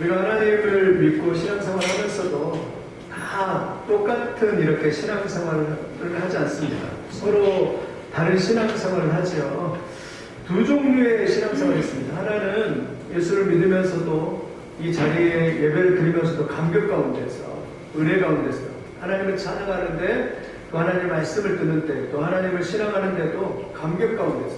우리가 하나님을 믿고 신앙생활 하면서도 다 똑같은 이렇게 신앙생활을 하지 않습니다. 서로 다른 신앙생활을 하지요. 두 종류의 신앙생활이 있습니다. 하나는 예수를 믿으면서도 이 자리에 예배를 드리면서도 감격 가운데서 은혜 가운데서 하나님을 찬양하는데 또 하나님의 말씀을 듣는데 또 하나님을 신앙하는 데도 감격 가운데서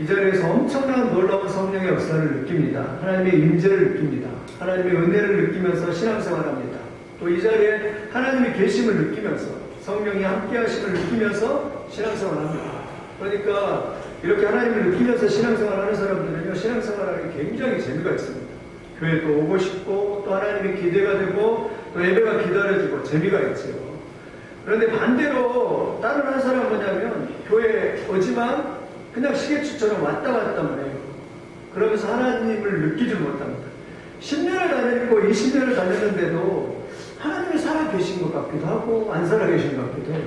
이 자리에서 엄청난 놀라운 성령의 역사를 느낍니다. 하나님의 임재를 느낍니다. 하나님의 은혜를 느끼면서 신앙생활 합니다. 또 이 자리에 하나님의 계심을 느끼면서 성령이 함께 하심을 느끼면서 신앙생활 합니다. 그러니까 이렇게 하나님을 느끼면서 신앙생활 하는 사람들은요 신앙생활 하는 게 굉장히 재미가 있습니다. 교회 또 오고 싶고 또 하나님의 기대가 되고 또 예배가 기다려지고 재미가 있지요. 그런데 반대로 다른 한 사람은 뭐냐면 교회 오지만 그냥 시계추처럼 왔다 갔다만 해요. 그러면서 하나님을 느끼지 못합니다. 10년을 다녔고 20년을 다녔는데도 하나님이 살아 계신 것 같기도 하고 안 살아 계신 것 같기도 해요.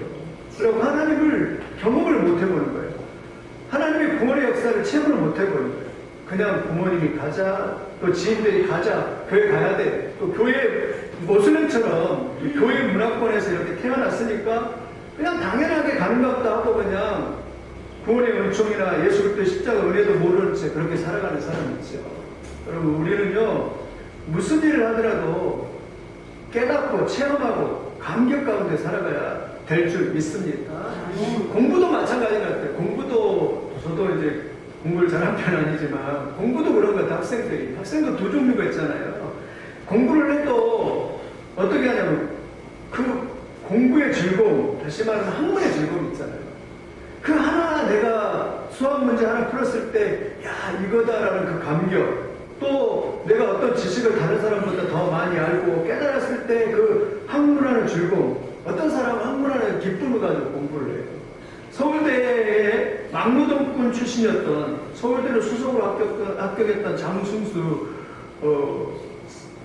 그리고 하나님을 경험을 못 해보는 거예요. 하나님의 구원의 역사를 체험을 못 해보는 거예요. 그냥 부모님이 가자, 또 지인들이 가자, 교회 가야 돼. 또 교회 모슬렘처럼 이 교회 문화권에서 이렇게 태어났으니까 그냥 당연하게 가는 것 같다 하고 그냥 구원의 은총이나 예수 그리스도 십자가 은혜도 모르는 채 그렇게 살아가는 사람이 있죠. 여러분 우리는요 무슨 일을 하더라도 깨닫고 체험하고 감격 가운데 살아가야 될 줄 믿습니다. 공부도 마찬가지 같아요. 공부도 저도 이제 공부를 잘한 편은 아니지만 공부도 그런 것 같아요. 학생들이 학생도 두 종류가 있잖아요. 공부를 해도 어떻게 하냐면 그 공부의 즐거움, 다시 말하면 학문의 즐거움 있잖아요. 그 하나 내가 수학 문제 하나 풀었을 때, 야, 이거다라는 그 감격. 또 내가 어떤 지식을 다른 사람보다 더 많이 알고 깨달았을 때 그 학문하는 즐거움. 어떤 사람은 학문하는 기쁨을 가지고 공부를 해요. 서울대에 막노동꾼 출신이었던 서울대로 수석으로 합격, 합격했던 장승수 어,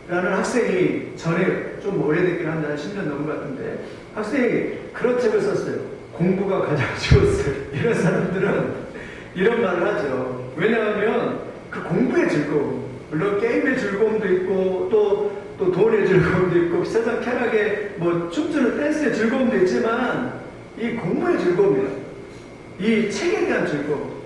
라는 학생이 전에 좀 오래됐긴 한데 한 10년 넘은 것 같은데 학생이 그런 책을 썼어요. 공부가 가장 쉬웠어요. 이런 사람들은 이런 말을 하죠. 왜냐하면 그 공부의 즐거움, 물론 게임의 즐거움도 있고 또, 또 돈의 즐거움도 있고 세상 쾌락의 뭐 춤추는 댄스의 즐거움도 있지만 이 공부의 즐거움이에요. 이 책에 대한 즐거움.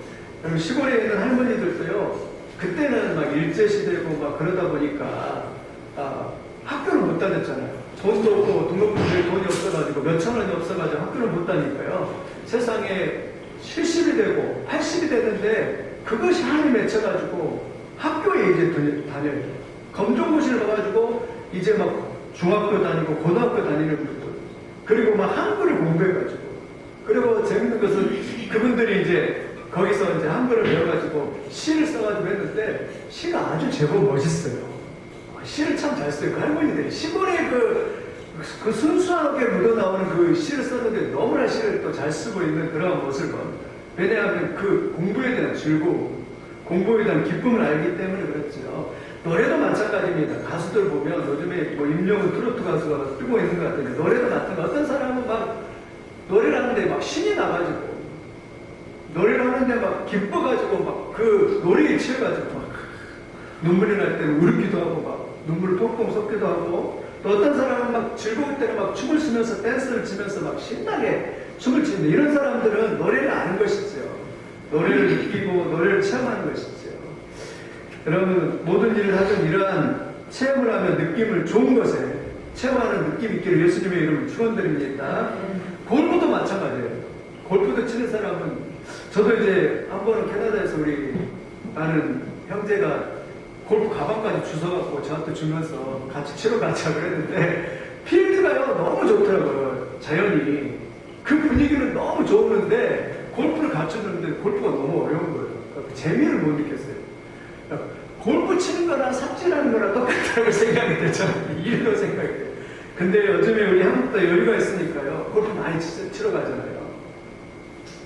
그리고 시골에 있는 할머니들도요, 그때는 막 일제시대고 막 그러다 보니까 아, 학교를 못 다녔잖아요. 돈도 없고 등록금들이 돈이 없어가지고 몇천 원이 없어가지고 학교를 못 다니까요. 세상에 70이 되고 80이 되는데 그것이 한이 맺혀가지고 학교에 이제 다녀요. 검정고시를 가가지고 이제 막 중학교 다니고 고등학교 다니는 분들 그리고 막 한글을 공부해가지고 그리고 재밌는 것은 그분들이 이제 거기서 이제 한글을 배워가지고 시를 써가지고 했는데 시가 아주 제법 멋있어요. 시를 참 잘 써요. 그 할머니들이 시골에 그, 그 순수하게 묻어나오는 그 시를 썼는데 너무나 시를 또 잘 쓰고 있는 그런 모습을 봅니다. 왜냐하면 그 공부에 대한 즐거움, 공부에 대한 기쁨을 알기 때문에 그렇죠. 노래도 마찬가지입니다. 가수들 보면 요즘에 뭐 임영웅 트로트 가수가 뜨고 있는 것 같은데 노래도 마찬가지. 어떤 사람은 막 노래를 하는데 막 신이 나가지고 노래를 하는데 막 기뻐가지고 막 그 노래에 취해가지고 막 눈물이 날 때는 울기도 하고 막 눈물을 펑펑 쏟기도 하고 또 어떤 사람은 막 즐거울 때는 막 춤을 추면서 댄스를 치면서 막 신나게 춤을 추는데 이런 사람들은 노래를 아는 것이죠. 노래를 느끼고 노래를 체험하는 것이죠. 여러분 모든 일을 하든 이러한 체험을 하면 느낌을 좋은 것에 체험하는 느낌 있기를 예수님의 이름으로 축원드립니다. 골프도 마찬가지예요. 골프도 치는 사람은 저도 이제 한 번은 캐나다에서 우리 아는 형제가 골프 가방까지 주워갖고 저한테 주면서 같이 치러 가자 그랬는데 필드가요 너무 좋더라고요 자연이 그 분위기는 너무 좋은데 골프를 갖춰줬는데 골프가 너무 어려운 거예요. 그 재미를 못 느꼈어요. 그러니까 골프 치는 거랑 삽질하는 거랑 똑같다고 생각이 되잖아요. 일로 생각이 돼요 근데 요즘에 우리 한국도 여유가 있으니까요. 골프 많이 치, 치러 가잖아요.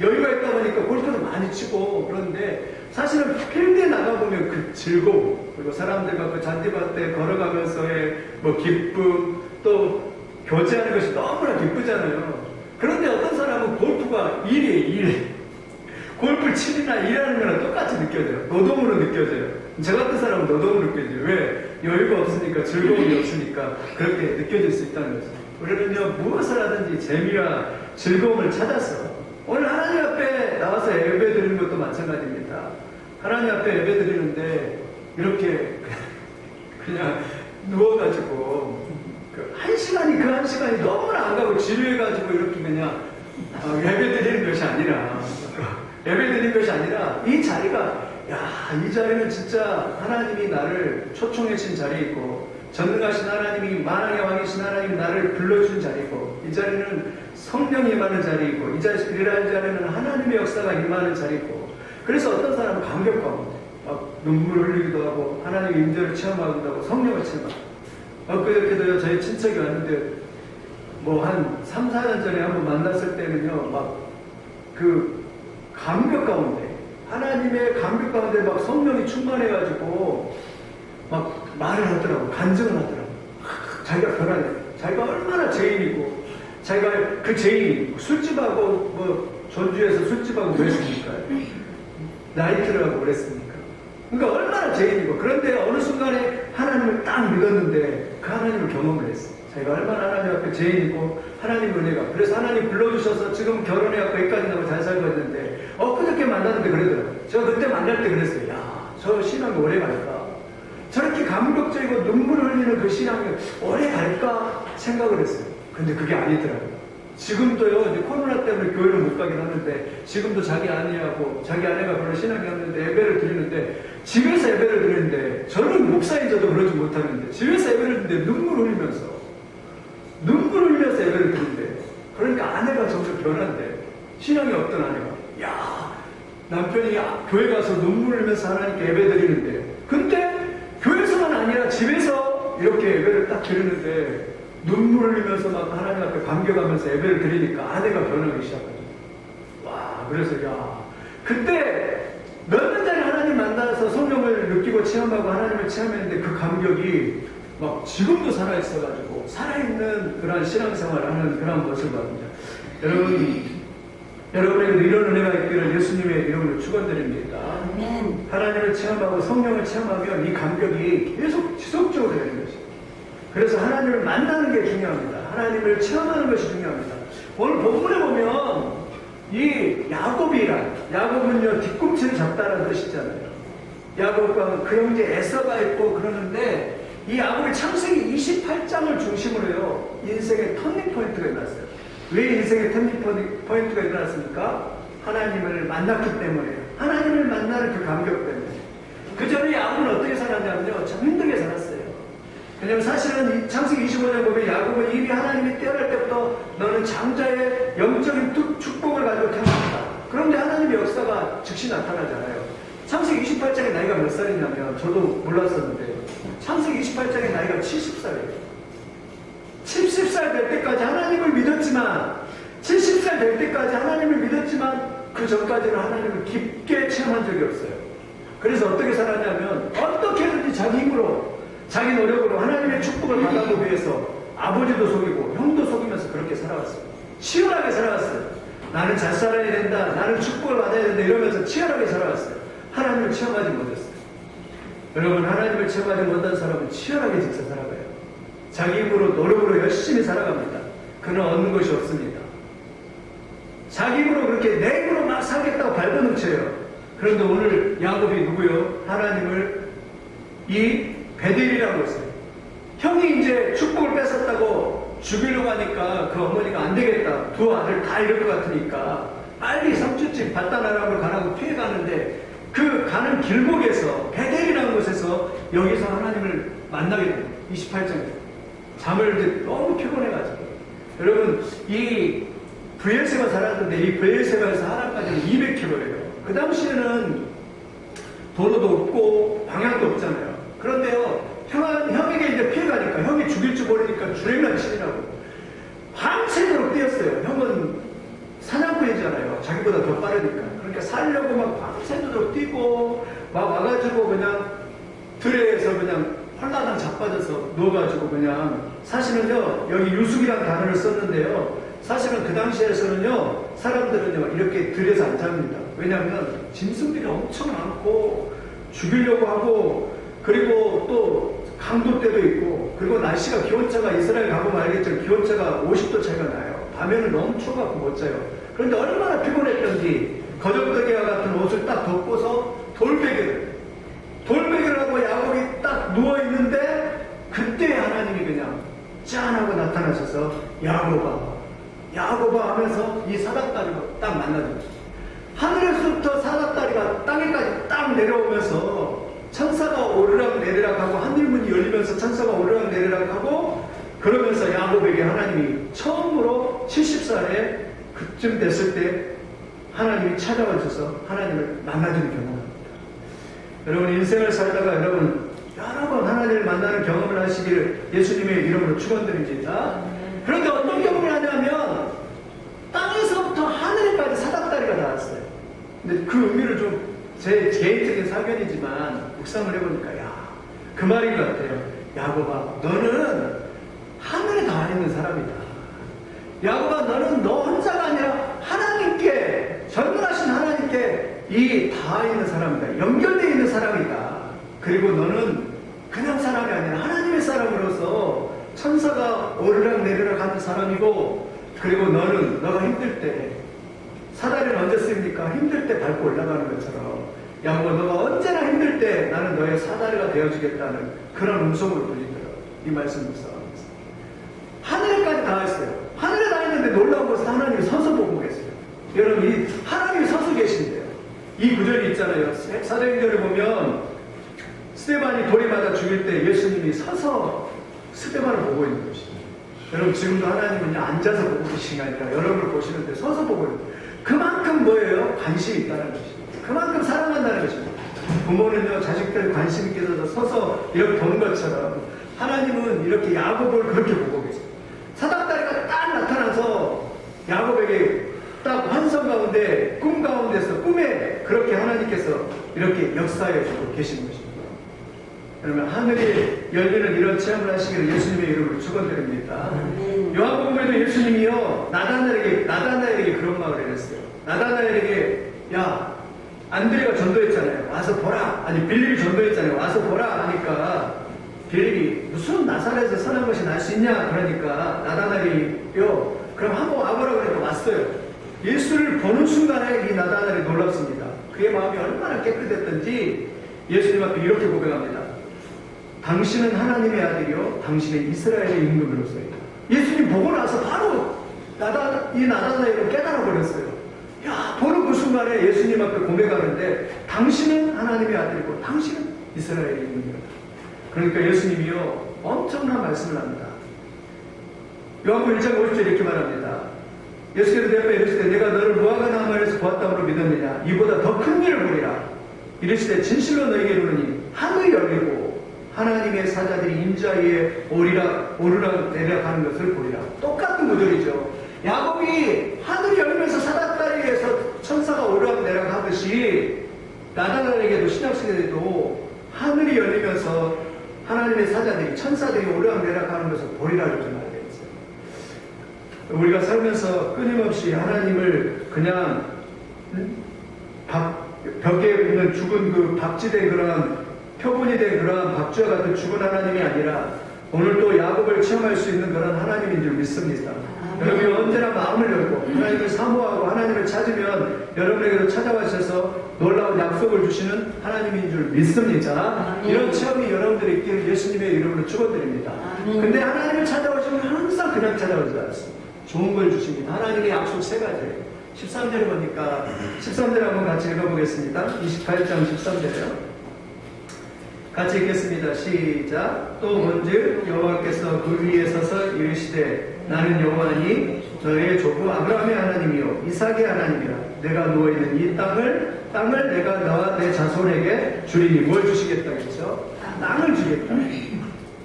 여유가 있다 보니까 골프도 많이 치고 그런데 사실은 필드에 나가보면 그 즐거움. 그리고 사람들과 그 잔디밭에 걸어가면서의 뭐 기쁨 또 교제하는 것이 너무나 기쁘잖아요 그런데 어떤 사람은 골프가 일이에요 일 골프 칠이나 일하는 거랑 똑같이 느껴져요 노동으로 느껴져요 저 같은 사람은 노동으로 느껴져요 왜? 여유가 없으니까 즐거움이 없으니까 그렇게 느껴질 수 있다는 거죠. 우리는요 무엇을 하든지 재미와 즐거움을 찾아서 오늘 하나님 앞에 나와서 예배 드리는 것도 마찬가지입니다. 하나님 앞에 예배 드리는데 이렇게 그냥 누워가지고 그 한 시간이 그 한 시간이 너무나 안 가고 이렇게 그냥 어, 예배 드리는 것이 아니라 예배 드리는 것이 아니라 이 자리가 야 이 자리는 진짜 하나님이 나를 초청해신 자리이고 전능하신 하나님이 만왕의 왕이신 하나님이 나를 불러준 자리고 이 자리는 성령이 임하는 자리이고 이 자리 이라는 자리는 하나님의 역사가 임하는 자리고 그래서 어떤 사람은 감격 가운데 막 눈물 흘리기도 하고 하나님의 임재를 체험하기도 하고 성령을 체험하고 엊그저께도 저희 친척이 왔는데 뭐한 3, 4년 전에 한번 만났을 때는요 막 그 감격 가운데 하나님의 감격 가운데 막 성령이 충만해가지고 막 말을 하더라고 간증을 하더라고. 하, 자기가 변하네 자기가 얼마나 죄인이고 자기가 그 죄인이 술집하고 뭐 전주에서 술집하고 그랬습니까? 나이트를 하고 그랬습니까? 그러니까 얼마나 죄인이고 그런데 어느 순간에 하나님을 딱 믿었는데 그 하나님을 경험을 했어 자기가 얼마나 하나님 앞에 죄인이고 하나님 은혜가. 그래서 하나님 불러주셔서 지금 결혼해갖고 여기까지 나고 잘 살고 있는데 엊그저께 만났는데 그러더라고요. 제가 그때 만날 때 그랬어요. 야 저 신앙이 오래 갈까? 저렇게 감격적이고 눈물 흘리는 그 신앙이 오래 갈까 생각을 했어요. 근데 그게 아니더라고요. 지금도요 이제 코로나 때문에 교회를 못 가긴 하는데 지금도 자기 아내하고 자기 아내가 별로 신앙이 없는데 예배를 드리는데 집에서 예배를 드리는데 저는 목사인 저도 그러지 못하는데 집에서 예배를 드리는데 눈물 흘리면서 눈물 흘려서 예배를 드린대. 그러니까 아내가 점점 변한대. 신앙이 없던 아내가. 야 남편이 교회 가서 눈물 흘리면서 하나님께 예배 드리는데. 근데 교회에서만 아니라 집에서 이렇게 예배를 딱 드리는데 눈물 흘리면서 막 하나님 앞에 감격하면서 예배를 드리니까 아내가 변하기 시작하죠. 와, 그래서 야, 그때 몇 년 전에 하나님 만나서 성령을 느끼고 체험하고 하나님을 체험했는데 그 감격이 막 지금도 살아있어가지고 살아있는 그런 신앙생활을 하는 그런 모습을 합니다. 여러분, 여러분에게도 이런 은혜가 있기를 예수님의 이름으로 축원드립니다. 아멘. 하나님을 체험하고 성령을 체험하면 이 감격이 계속 지속적으로 되는 것이죠. 그래서 하나님을 만나는 게 중요합니다. 하나님을 체험하는 것이 중요합니다. 오늘 본문에 보면 이 야곱이란 야곱은요 뒤꿈치를 잡다라는 뜻이잖아요. 야곱과 그 형제 에서가 있고 그러는데 이 야곱이 창세기 28장을 중심으로요 인생의 터닝 포인트가 일어났어요. 왜 인생의 터닝 포인트가 일어났습니까? 하나님을 만났기 때문에 하나님을 만나는 그 감격 때문에 그 전에 야곱은 어떻게 살았냐면요 참 힘들게 살았어요. 왜냐면 사실은 이 창세기 25장 보면 야곱은 이미 하나님이 태어날 때부터 너는 장자의 영적인 축- 축복을 가지고 태어났다. 그런데 하나님의 역사가 즉시 나타나잖아요. 창세기 28장의 나이가 몇 살이냐면 저도 몰랐었는데 창세기 28장의 나이가 70살이에요. 70살 될 때까지 하나님을 믿었지만 70살 될 때까지 하나님을 믿었지만 그 전까지는 하나님을 깊게 체험한 적이 없어요. 그래서 어떻게 살았냐면 어떻게든지 자기 힘으로 자기 노력으로 하나님의 축복을 받아보기 위해서 아버지도 속이고 형도 속이면서 그렇게 살아왔어요. 치열하게 살아왔어요. 나는 잘 살아야 된다. 나는 축복을 받아야 된다. 이러면서 치열하게 살아왔어요. 하나님을 체험하지 못했어요. 여러분 하나님을 체험하지 못한 사람은 치열하게 진짜 살아가요. 자기 힘으로 노력으로 열심히 살아갑니다. 그는 얻는 것이 없습니다. 자기 힘으로 그렇게 내 힘으로 막 살겠다고 발버둥쳐요. 그런데 오늘 야곱이 누구요? 하나님을 이 베델이라고 했어요. 형이 이제 축복을 뺏었다고 죽이려고 하니까 그 어머니가 안 되겠다. 두 아들 다 잃을 것 같으니까 빨리 삼촌집 바다나라로 가라고 피해가는데 그 가는 길목에서 베델이라는 곳에서 여기서 하나님을 만나게 돼요. 28장에. 잠을 너무 피곤해가지고. 여러분, 이 브엘세바 살았는데 이 브엘세바에서 하나까지는 200km예요. 그 당시에는 도로도 없고 방향도 없잖아요. 그런데요, 형, 형에게 이제 피해가니까 형이 죽일 줄 모르니까 주행만 치느라고 밤새도록 뛰었어요. 형은 사냥꾼이잖아요. 자기보다 더 빠르니까. 그러니까 살려고 막 밤새도록 뛰고 막 와가지고 그냥 들에서 그냥 헐라당 자빠져서 누워가지고 그냥 사실은요 여기 유숙이라는 단어를 썼는데요 사실은 그 당시에서는요 사람들은요 이렇게 들에서 안 잡니다 왜냐하면 짐승들이 엄청 많고 죽이려고 하고 그리고 또 강도 때도 있고 그리고 날씨가 기온차가 이스라엘 가보면 알겠지만 기온차가 50도 차이가 나요. 밤에는 너무 추워갖고 못 자요. 그런데 얼마나 피곤했던지 거적대기와 같은 옷을 딱 덮고서 돌베개를 돌베개를 하고 야곱이 딱 누워 있는데 그때 하나님이 그냥 짠하고 나타나셔서 야곱아 야곱아 하면서 이 사닥다리가 딱 만나줬어요. 하늘에서부터 사닥다리가 땅에까지 딱 내려오면서 천사가 오르락 내리락 하고 하늘문이 열리면서 천사가 오르락 내리락 하고 그러면서 야곱에게 하나님이 처음으로 70살에 그쯤 됐을 때 하나님이 찾아와셔서 하나님을 만나주는 경험입니다. 여러분 인생을 살다가 여러분 여러 번 하나님을 만나는 경험을 하시기를 예수님의 이름으로 축원드립니다. 그런데 어떤 경험을 하냐면 땅에서부터 하늘까지 사닥다리가 닿았어요. 근데 그 의미를 좀 제 개인적인 사견이지만 묵상을 해보니까 야 그 말인 것 같아요. 야곱아 너는 하늘에 닿아 있는 사람이다. 야곱아 너는 너 혼자가 아니라 하나님께 전능하신 하나님께 이 닿아 있는 사람이다. 연결되어 있는 사람이다. 그리고 너는 그냥 사람이 아니라 하나님의 사람으로서 천사가 오르락 내리락 하는 사람이고 그리고 너는 너가 힘들 때 사다리를 언제 씁니까? 힘들 때 밟고 올라가는 것처럼 야곱아 너가 언제나 힘들 때 나는 너의 사다리가 되어주겠다는 그런 음성으로 들리더라고요. 이 말씀 묵상하면서. 하늘에까지 닿았어요. 있는데 놀라운 것은 하나님이 서서 보고 계세요. 여러분, 이 하나님이 서서 계신데요. 이 구절이 있잖아요. 사도행전을 보면 스테반이 돌이 맞아 죽일 때 예수님이 서서 스테반을 보고 있는 것이죠. 여러분, 지금도 하나님은 앉아서 보고 계신 게 아니라 여러분을 보시는데 서서 보고 있는 거예요. 그만큼 뭐예요? 관심이 있다는 것이죠. 그만큼 사랑한다는 것입니다. 부모는요, 자식들 관심 있게 서서 서서 이렇게 보는 것처럼 하나님은 이렇게 야곱을 그렇게 보고 계세요. 나타나서 야곱에게 딱 환성 가운데 꿈 가운데서 꿈에 그렇게 하나님께서 이렇게 역사해 주고 계신 것입니다. 그러면 하늘이 열리는 이런 체험을 하시기를 예수님의 이름으로 축원드립니다. 요한복음에도 예수님이요 나다나에게 나다나엘에게 그런 말을 했어요. 나다나엘에게 야 안드레가 전도했잖아요. 와서 보라. 아니 빌립이 전도했잖아요. 와서 보라 하니까 빌립이 무슨 나사렛에서 선한 것이 날 수 있냐 그러니까 나다나엘이요 그럼 한번 와보라 그러니까 왔어요. 예수를 보는 순간에 이 나다나엘이 놀랍습니다. 그의 마음이 얼마나 깨끗했던지 예수님 앞에 이렇게 고백합니다. 당신은 하나님의 아들이요, 당신은 이스라엘의 임금으로서이다. 예수님 보고 나서 바로 나다, 이 나다나엘을 깨달아 버렸어요. 야, 보는 그 순간에 예수님 앞에 고백하는데, 당신은 하나님의 아들이고, 당신은 이스라엘의 임금이다. 그러니까 예수님이요, 엄청난 말씀을 합니다. 요한복음 1장 50절 이렇게 말합니다. 예수께서 대답해 이르시되 내가 너를 무화과 나무 에서 보았다므로 믿었느냐? 이보다 더 큰 일을 보리라. 이르시되 진실로 너에게 이르노니 하늘이 열리고 하나님의 사자들이 인자위에 오리라 오르락 내리락 하는 것을 보리라. 똑같은 구절이죠. 야곱이 하늘이 열리면서 사닥다리에서 천사가 오르락 내리락 하듯이 나다나에게도 신약시대에도 하늘이 열리면서 하나님의 사자들이 천사들이 오르락 하는 것을 보리라 말해요 우리가 살면서 끊임없이 하나님을 그냥 음? 박, 벽에 있는 죽은 그 박지된 그런 표본이 된 그런 박쥐와 같은 죽은 하나님이 아니라 오늘 또 야곱을 체험할 수 있는 그런 하나님인 줄 믿습니다. 여러분이 언제나 마음을 열고 하나님을 사모하고 하나님을 찾으면 여러분에게도 찾아와셔서 놀라운 약속을 주시는 하나님인 줄 믿습니다. 아멘. 이런 체험이 여러분들이 있기를 예수님의 이름으로 축원드립니다. 아멘. 근데 하나님을 찾아오시면 항상 그냥 찾아오지 않습니다. 좋은 걸 주십니다. 하나님의 약속 세 가지예요. 13절에 보니까 13절 한번 같이 읽어보겠습니다. 28장 13절에요. 같이 읽겠습니다. 시작. 또 먼저 여호와께서 그 위에 서서 이르시되 나는 여호와니 너의 조부 아브라함의 하나님이요 이삭의 하나님이라 내가 누워 있는 이 땅을 땅을 내가 너와 내 자손에게 주리니 뭘 주시겠다 그랬죠? 땅을 주겠다.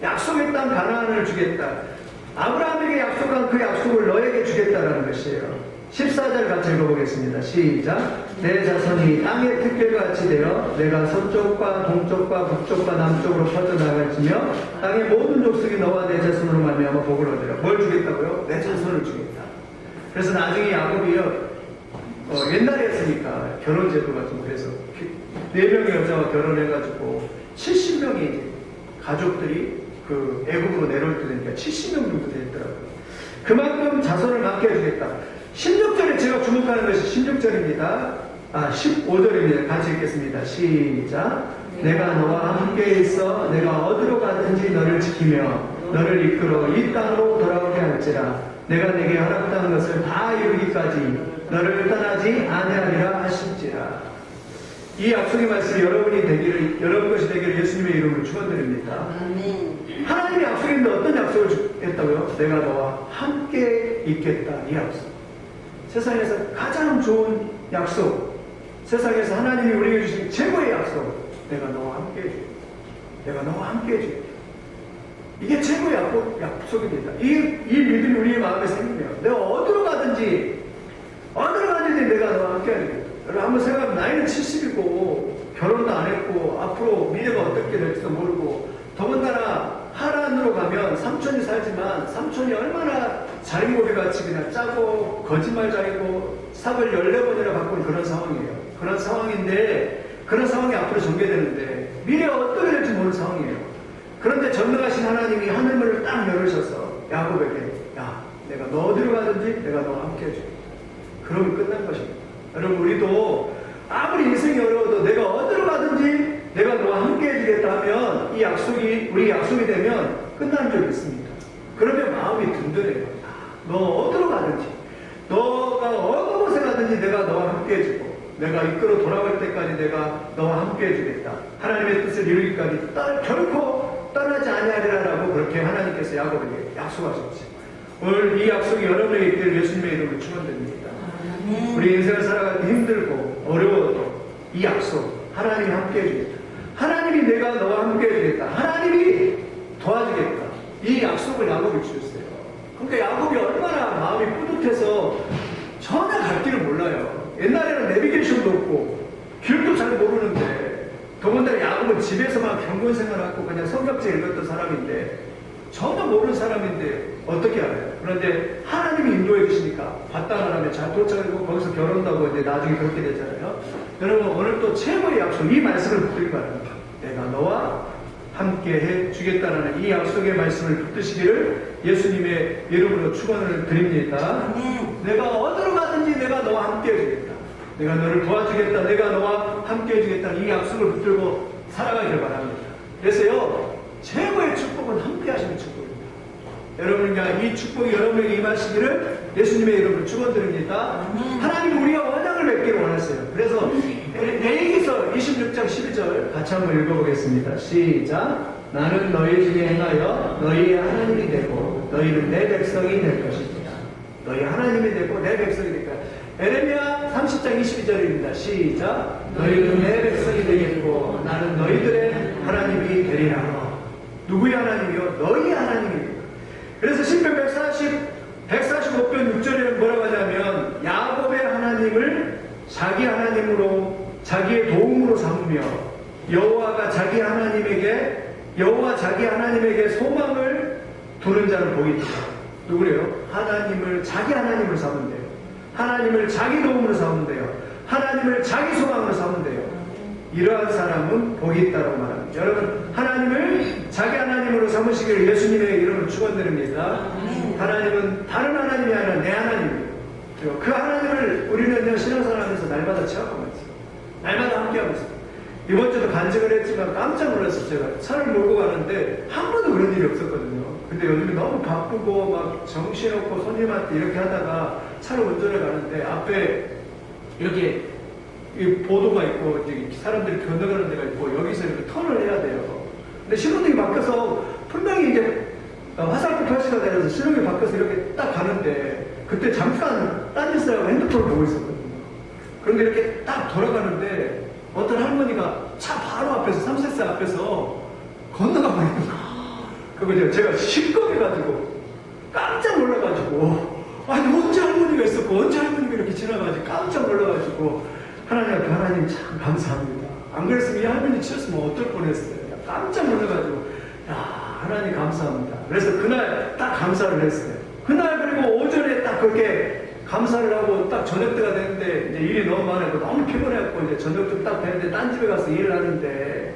약속의 땅 가나안을 주겠다. 아브라함에게 약속한 그 약속을 너에게 주겠다라는 것이에요. 14절 같이 읽어보겠습니다. 시작. 내 자손이 땅의 특별같이 되어 내가 서쪽과 동쪽과 북쪽과 남쪽으로 퍼져나갈지며 땅의 모든 족속이 너와 내 자손으로 말미암아 복을 얻으려. 뭘 주겠다고요? 내 자손을 주겠다. 그래서 나중에 야곱이요. 어, 옛날에 했으니까 결혼 제도가 좀 그래서 네 명의 여자와 결혼해가지고 70명이 가족들이 그 애국으로 내려올 때 되니까 70명 정도 되더라고요. 그만큼 자손을 많게 해주겠다. 16절에 제가 주목하는 것이 16절입니다. 아, 15절입니다. 같이 읽겠습니다. 시작. 내가 너와 함께 있어 내가 어디로 가든지 너를 지키며 너를 이끌어 이 땅으로 돌아오게 할지라 내가 내게 허락한 것을 다 이루기까지 너를 떠나지 아니하리라 하실지라 이 약속의 말씀이 여러분이 되기를 여러분 것이 되기를 예수님의 이름으로 축원드립니다. 하나님의 약속인데 어떤 약속을 했다고요? 내가 너와 함께 있겠다 이 약속. 세상에서 가장 좋은 약속. 세상에서 하나님이 우리에게 주신 최고의 약속. 내가 너와 함께 해주겠다. 내가 너와 함께 해주겠다. 이게 최고의 약속, 약속입니다. 이, 이 믿음이 우리의 마음에 생기면 내가 어디로 가든지 어디로 가든지 내가 너와 함께 하겠다. 여러분 한번 생각하면 나이는 70이고 결혼도 안 했고 앞으로 미래가 어떻게 될지도 모르고 더군다나 하란으로 가면 삼촌이 살지만 삼촌이 얼마나 자린고비 같이 그냥 짜고 거짓말자이고 삽을 14번이나 바꾸는 그런 상황이에요. 그런 상황인데 그런 상황이 앞으로 전개되는데 미래가 어떻게 될지 모르는 상황이에요. 그런데 전능하신 하나님이 하늘문을 딱 열으셔서 야곱에게 야 내가 너 어디로 가든지 내가 너와 함께 해줄게. 그러면 끝난 것입니다. 여러분 우리도 아무리 인생이 어려워도 내가 어디로 가든지 내가 너와 함께 해주겠다 하면 이 약속이 우리 약속이 되면 끝난 줄 믿습니다. 그러면 마음이 든든해요. 너 어디로 가든지 너가 어느 곳에 가든지 내가 너와 함께 해주고 내가 이끌어 돌아갈 때까지 내가 너와 함께 해주겠다. 하나님의 뜻을 이루기까지 떠- 결코 떠나지 아니하리라라고 그렇게 하나님께서 야곱에게 약속하셨지. 오늘 이 약속이 여러분에게 있기를 예수님의 이름으로 축원드립니다. 우리 인생을 살아가기 힘들고 어려워도 이 약속 하나님이 함께 해주겠다. 하나님이 내가 너와 함께 해주겠다. 하나님이 도와주겠다. 이 약속을 야곱이 주셨어요. 그러니까 야곱이 얼마나 마음이 뿌듯해서 전혀 갈 길을 몰라요. 옛날에는 내비게이션도 없고 길도 잘 모르는데 더군다나 야곱은 집에서만 경건 생활하고 그냥 성경책 읽었던 사람인데 전혀 모르는 사람인데 어떻게 알아요? 그런데 하나님이 인도해 주시니까 봤다 하면 잘 도착하고 거기서 결혼도 하고 이제 나중에 그렇게 되잖아요. 여러분 오늘 또 최고의 약속 이 말씀을 붙들기 바랍니다. 내가 너와 함께 해 주겠다는 이 약속의 말씀을 붙드시기를 예수님의 이름으로 축원을 드립니다. 내가 어디로 가든지 내가 너와 함께 해주겠다. 내가 너를 도와주겠다. 내가 너와 함께 해주겠다. 이 약속을 붙들고 바랍니다. 그래서요, 최고의 축복은 함께 하시는 축복입니다. 여러분과 이 축복이 여러분에게 임하시기를 예수님의 이름으로 축원드립니다. 하나님 우리가 원장을 맺기를 원하세요. 그래서 내얘기서 26장 12절 같이 한번 읽어보겠습니다. 시작. 나는 너희 중에 행하여 너희의 하나님이 되고 너희는 내 백성이 될 것입니다. 너희 하나님이 되고 내 백성이 될 거야. 에레미야 30장 22절입니다. 시작. 너희는 내 백성이 되겠고 나는 너희들의 하나님이 되리라. 누구의 하나님이요? 너희 하나님이요. 그래서 신편 140, 145편 6절에는 뭐라고 하냐면 야곱의 하나님을 자기 하나님으로 자기의 도움으로 삼으며 여호와가 자기 하나님에게 여호와 자기 하나님에게 소망을 두는 자는 복이 있다. 누구래요? 하나님을 자기 하나님으로 삼은대요. 하나님을 자기 도움으로 삼은대요. 하나님을 자기 소망으로 삼은대요. 이러한 사람은 복이 있다고 말합니다. 여러분 하나님을 자기 하나님으로 삼으시기를 예수님의 이름으로 축원드립니다. 하나님은 다른 하나님이 아니라 내 하나님이에요. 그리고 그 하나님을 우리는 신앙생활하면서 날마다 체험하고 있어요. 날마다 함께하고 있어요. 이번 주도 간증을 했지만 깜짝 놀랐어요. 제가 차를 몰고 가는데 한 번도 그런 일이 없었거든요. 근데 요즘에 너무 바쁘고 막 정신없고 손님한테 이렇게 하다가 차를 운전해 가는데 앞에 이렇게 이 보도가 있고 사람들이 건너가는 데가 있고 여기서 이렇게 턴을 해야 돼요. 근데 신호등이 바뀌어서 분명히 이제 화살표 표시가 되면서 신호등이 바뀌어서 이렇게 딱 가는데 그때 잠깐 딴짓을 하고 핸드폰을 보고 있었거든요. 그런데 이렇게 딱 돌아가는데 어떤 할머니가 차 바로 앞에서 삼색사 앞에서 건너가 버리는 거예요. 그거 이제 제가 시끄러워가지고 깜짝 놀라가지고 아니 언제 할머니가 있었고 언제 할머니가 이렇게 지나가지 깜짝 놀라가지고 하나님한테 하나님 참 감사합니다. 안 그랬으면 이 할머니 치였으면 어떨 뻔했어요. 깜짝 놀라가지고 야 하나님 감사합니다. 그래서 그날 딱 감사를 했어요. 그날 그리고 오전에 딱 그렇게 감사를 하고 딱 저녁 때가 됐는데 이제 일이 너무 많아서 너무 피곤해갖고 이제 저녁 좀딱 됐는데 딴 집에 가서 일을 하는데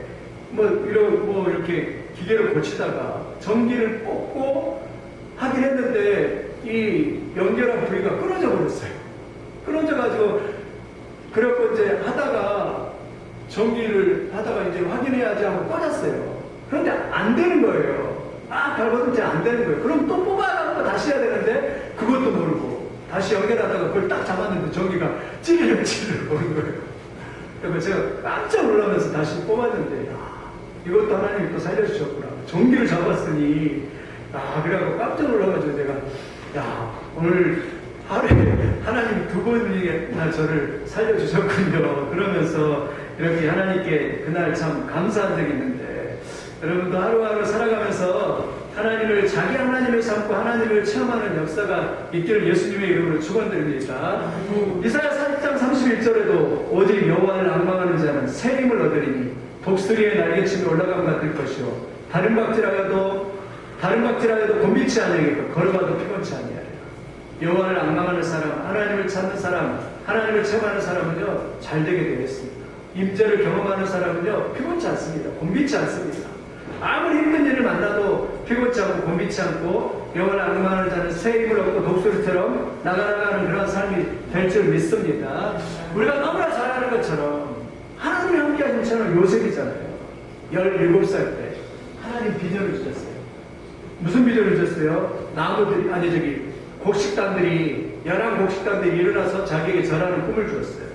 뭐 이런 뭐 이렇게 기계를 고치다가 전기를 뽑고 하긴 했는데 이 연결한 부위가 끊어져 버렸어요. 끊어져 가지고 그래갖고 이제 하다가 전기를 하다가 이제 확인해야지 하고 꽂았어요. 그런데 안 되는 거예요. 아, 밟았는지 안 되는 거예요. 그럼 또 뽑아가지고 다시 해야 되는데 그것도 모르고 다시 연결하다가 그걸 딱 잡았는데 전기가 찌르륵 찌르륵 오는 거예요. 그래서 제가 깜짝 놀라면서 다시 뽑았는데 야, 이것도 하나님이 또 살려주셨구나. 전기를 잡았으니 아 그래갖고 깜짝 놀라가지고 제가 야 오늘 하루에 하나님 두 번이나 저를 살려주셨군요. 그러면서 이렇게 하나님께 그날 참 감사한 적이 있는데 여러분도 하루하루 살아가면서 하나님을 자기 하나님을 삼고 하나님을 체험하는 역사가 있기를 예수님의 이름으로 축원드립니다. 이사야 4장 31절에도 오직 여호와를 악망하는 자는 새 힘을 얻으리니 독수리의 날개침이 올라감 같을 것이요 다른 박질하여도 다른 박질하여도 곤비치 아니하겠고 걸어가도 피곤치 아니하리라. 여호와를 악망하는 사람, 하나님을 찾는 사람, 하나님을 체험하는 사람은요 잘 되게 되겠습니다. 임재를 경험하는 사람은요 피곤치 않습니다. 곤비치 않습니다. 아무리 힘든 일을 만나도 피곤치 않고 곤비치 않고 여호와를 악망하는 자는 새 힘을 얻고 독수리처럼 나가나가는 그런 삶이 될 줄 믿습니다. 우리가 너무나 잘 아는 것처럼 하나님이 함께 하신 처럼 요셉이잖아요. 17살 때 하나님 비전을 주셨어요. 무슨 비전을 주셨어요? 나무들이 아니 저기 곡식단들이 열한 곡식단들이 일어나서 자기에게 절하는 꿈을 주었어요.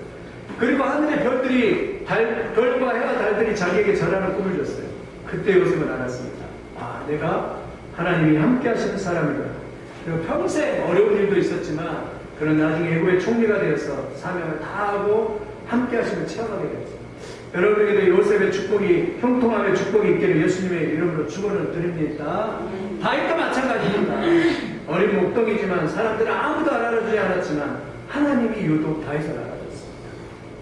그리고 하늘의 별들이 달, 별과 해와 달들이 자기에게 절하는 꿈을 줬어요. 그때 요셉은 알았습니다. 아, 내가 하나님이 함께 하시는 사람이구나. 그리고 평생 어려운 일도 있었지만, 그런 나중에 애국의 총리가 되어서 사명을 다 하고 함께 하시는 체험하게 되었어요. 여러분에게도 요셉의 축복이, 형통함의 축복이 있기를 예수님의 이름으로 축원을 드립니다. 다윗도 마찬가지입니다. 어린 목동이지만 사람들은 아무도 알아주지 않았지만 하나님이 유독 다윗을 알아줬습니다.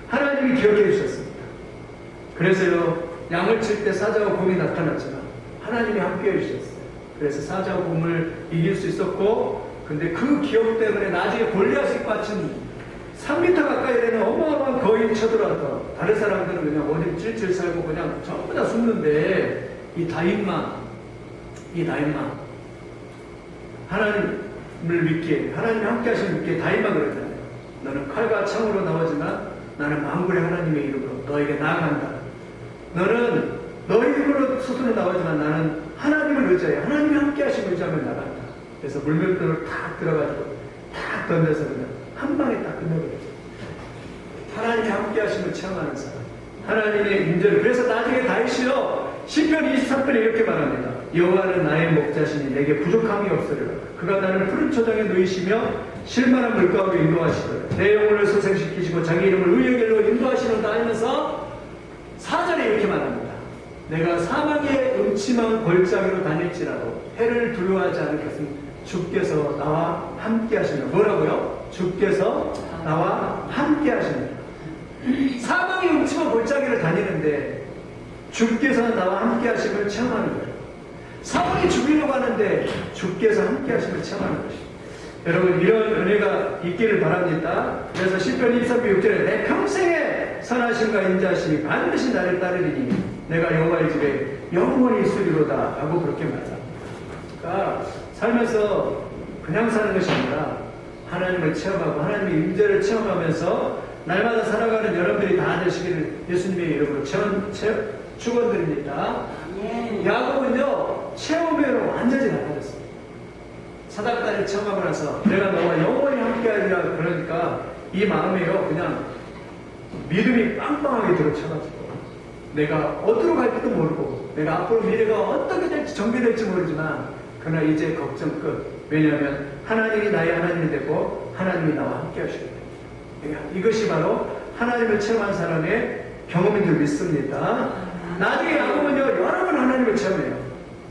하나님이 기억해 주셨습니다. 그래서요, 양을 칠 때 사자와 곰이 나타났지만 하나님이 함께 해 주셨어요. 그래서 사자와 곰을 이길 수 있었고, 근데 그 기억 때문에 나중에 골리앗이 빠진 3m 가까이 되는 어마어마한 거인이 쳐들어와서 다른 사람들은 그냥 어디 찔찔 살고 그냥 전부 다 숨는데 이 다윗만, 이 다윗만 하나님을 믿기에, 하나님 함께 하시는 믿기에 다윗만 그러잖아요. 너는 칼과 창으로 나오지만 나는 만군의 하나님의 이름으로 너에게 나아간다. 너는 너희 힘으로 스스로 나오지만 나는 하나님을 의지해 하나님이 함께 하시는 의지하면 나간다. 그래서 물맷돌을 탁 들어가지고 탁 던져서 그냥 한 방에 딱 끝내버렸어요. 하나님이 함께 하심을 체험하는 사람. 하나님의 인재를 그래서 나중에 다윗이요 시편 23편에 이렇게 말합니다. 여호와는 나의 목자시니 내게 부족함이 없으리라. 그가 나를 푸른 초장에 누이시며 실만한 물가로 인도하시더라. 내 영혼을 소생시키시고 자기 이름을 의의 길로 인도하시는다 하면서 사절에 이렇게 말합니다. 내가 사망의 음침한 골짜기로 다닐지라도 해를 두려워하지 않을 것은 주께서 나와 함께 하시며 뭐라고요? 주께서 나와 함께 하시며 사망의 음침한 골짜기를 다니는데 주께서 나와 함께 하심을 체험하는 거예요. 사울이 죽이려고 하는데 주께서 함께 하심을 체험하는 것이죠. 여러분 이런 은혜가 있기를 바랍니다. 그래서 10편 23편 6절에 내 평생에 선하심과 인자심이 반드시 나를 따르리니 내가 여호와의 집에 영원히 있으리로다 하고 그렇게 말합니다. 그러니까 살면서 그냥 사는 것이 아니라 하나님을 체험하고 하나님의 임재를 체험하면서 날마다 살아가는 여러분들이 다 되시기를 예수님의 이름으로 체험, 체험, 축원드립니다. 야곱은요 체험으로 완전히 달라졌어요. 사닥다리를 체험하고 나서 내가 너와 영원히 함께하리라 그러니까 이 마음에요 그냥 믿음이 빵빵하게 들어쳐가지고 내가 어디로 갈지도 모르고 내가 앞으로 미래가 어떻게 될지 전개될지 모르지만 그러나 이제 걱정 끝. 왜냐하면 하나님이 나의 하나님이 되고 하나님이 나와 함께 하시게 됩니다 이것이 바로 하나님을 체험한 사람의 경험인 줄 믿습니다. 나중에 야곱은요 여러 번 하나님을 체험해요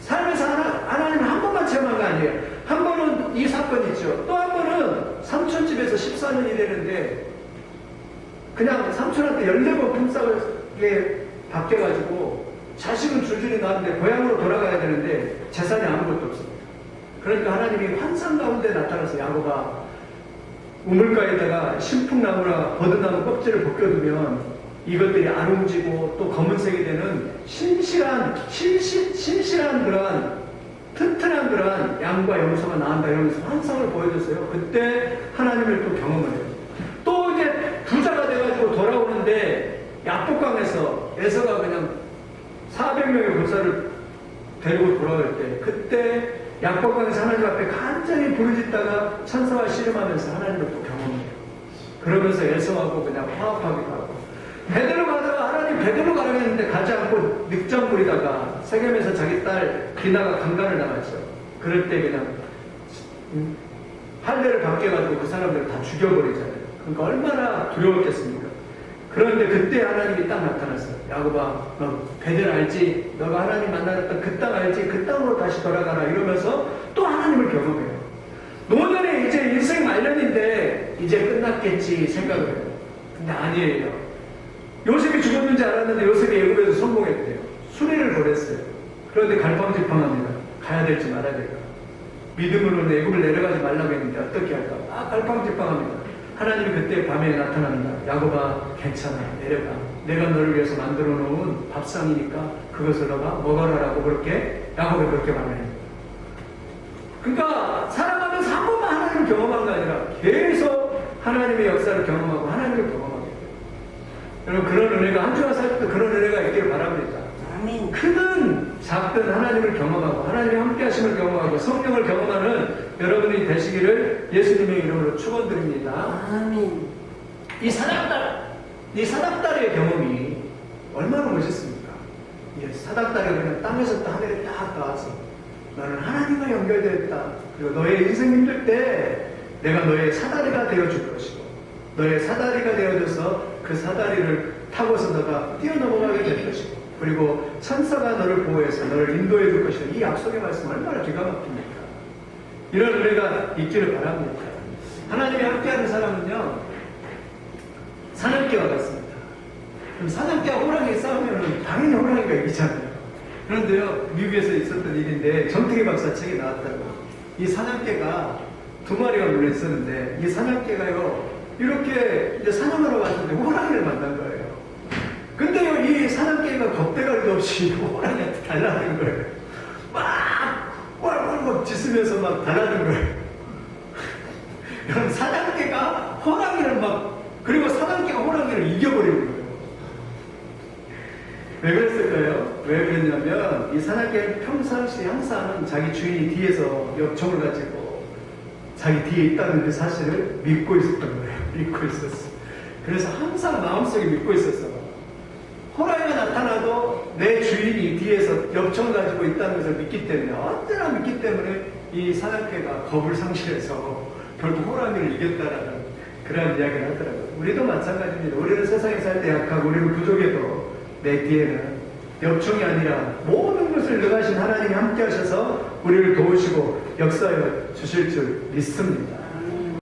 삶에서 하나, 하나 님을 한 번만 체험한 거 아니에요 한 번은 이 사건 있죠 또 한 번은 삼촌 집에서 14년이 되는데 그냥 삼촌한테 14번 품삯에 바뀌어가지고 자식은 줄줄이 나왔는데 고향으로 돌아가야 되는데 재산이 아무것도 없습니다. 그러니까 하나님이 환상 가운데 나타나서 야고가 우물가에다가 신풍나무나 버드나무 껍질을 벗겨두면 이것들이 아롱지고 또 검은색이 되는 신실한 신실, 신실한 그러한 튼튼한 그러한 양과 염소가 나온다 이러면서 환상을 보여줬어요. 그때 하나님을 또 경험을 해요. 또 이제 부자가 돼가지고 돌아오는데 야복강에서 에서가 그냥 400명의 군사를 데리고 돌아올 때 그때 약복강에서 하나님 앞에 간절히 부르짖다가 천사와 씨름하면서 하나님을 또 경험해요. 그러면서 에서하고 그냥 화합하기도 하고 베드로 가다가 하나님 베드로 가라고 했는데 가지 않고 늑장 부리다가 세겜에서 자기 딸 디나가 강간을 당했죠. 그럴 때 그냥 음, 할례를 받게 가지고 그 사람들을 다 죽여버리잖아요. 그러니까 얼마나 두려웠겠습니까? 그런데 그때 하나님이 딱 나타났어요. 야곱아, 너 베델 알지? 너가 하나님 만나랬던 그 땅 알지? 그 땅으로 다시 돌아가라. 이러면서 또 하나님을 경험해요. 노년에 이제 인생 말년인데 이제 끝났겠지 생각을 해요. 근데 아니에요. 요셉이 죽었는지 알았는데 요셉이 애굽에서 성공했대요. 수리를 보냈어요. 그런데 갈팡질팡합니다. 가야 될지 말아야 될까? 믿음으로는 애굽을 내려가지 말라고 했는데 어떻게 할까? 아 갈팡질팡합니다. 하나님이 그때 밤에 나타난다. 야곱아 괜찮아 내려가. 내가 너를 위해서 만들어 놓은 밥상이니까 그것을 너가 먹어라라고 그렇게 야곱이 그렇게 말해요. 그러니까 살아가면서 한 번만 하나님을 경험한 게 아니라 계속 하나님의 역사를 경험하고 하나님을 돼요. 여러분 그런 은혜가 한 주간 살 때도 그런 은혜가 있기를 바랍니다. 아멘. 크든 작든 하나님을 경험하고 하나님의 함께 하심을 경험하고 성령을 경험하는 여러분이 되시기를 예수님의 이름으로 축원드립니다. 아멘. 이 사닥달, 이 사닥달의 경험이 얼마나 멋있습니까? 이 사닥달이 그냥 땅에서 또 하늘에 딱 닿아서 너는 하나님과 연결되어 있다. 그리고 너의 인생 힘들 때 내가 너의 사다리가 되어줄 것이고 너의 사다리가 되어줘서 그 사다리를 타고서 너가 뛰어넘어가게 될 것이고 그리고 천사가 너를 보호해서 너를 인도해 줄 것이고 이 약속의 말씀 얼마나 기가 막힙니까? 이런 은혜가 있기를 바랍니다. 하나님이 함께하는 사람은요 사냥개와 같습니다. 그럼 사냥개와 호랑이 싸우면 당연히 호랑이가 이기잖아요. 그런데요, 미국에서 있었던 일인데 정태기 박사 책에 나왔다고. 이 사냥개가 두 마리가 물려 있었는데 이 사냥개가요 이렇게 이제 사냥하러 갔는데 호랑이를 만난 거예요. 근데요 이 사냥개가 겁대가리도 없이 호랑이한테 달라는 거예요. 막 꼴꼴꼴 짖으면서 막 달라는 거예요. 여러분 사냥개가 호랑이를 막 그리고 사냥개가 호랑이를 이겨버리는 거예요. 왜 그랬을까요? 왜 그랬냐면 이 사냥개는 평상시 항상 자기 주인이 뒤에서 엽총을 가지고 자기 뒤에 있다는 그 사실을 믿고 있었던 거예요. 믿고 있었어. 그래서 항상 마음속에 믿고 있었어. 호랑이가 나타나도 내 주인이 뒤에서 엽총 가지고 있다는 것을 믿기 때문에 언제나 믿기 때문에 이 사냥개가 겁을 상실해서 결국 호랑이를 이겼다라는 그런 이야기를 하더라고요. 우리도 마찬가지입니다. 우리는 세상에 살 때 약하고 우리는 부족해도 내 뒤에는 엽총이 아니라 모든 것을 능하신 하나님이 함께 하셔서 우리를 도우시고 역사해 주실 줄 믿습니다.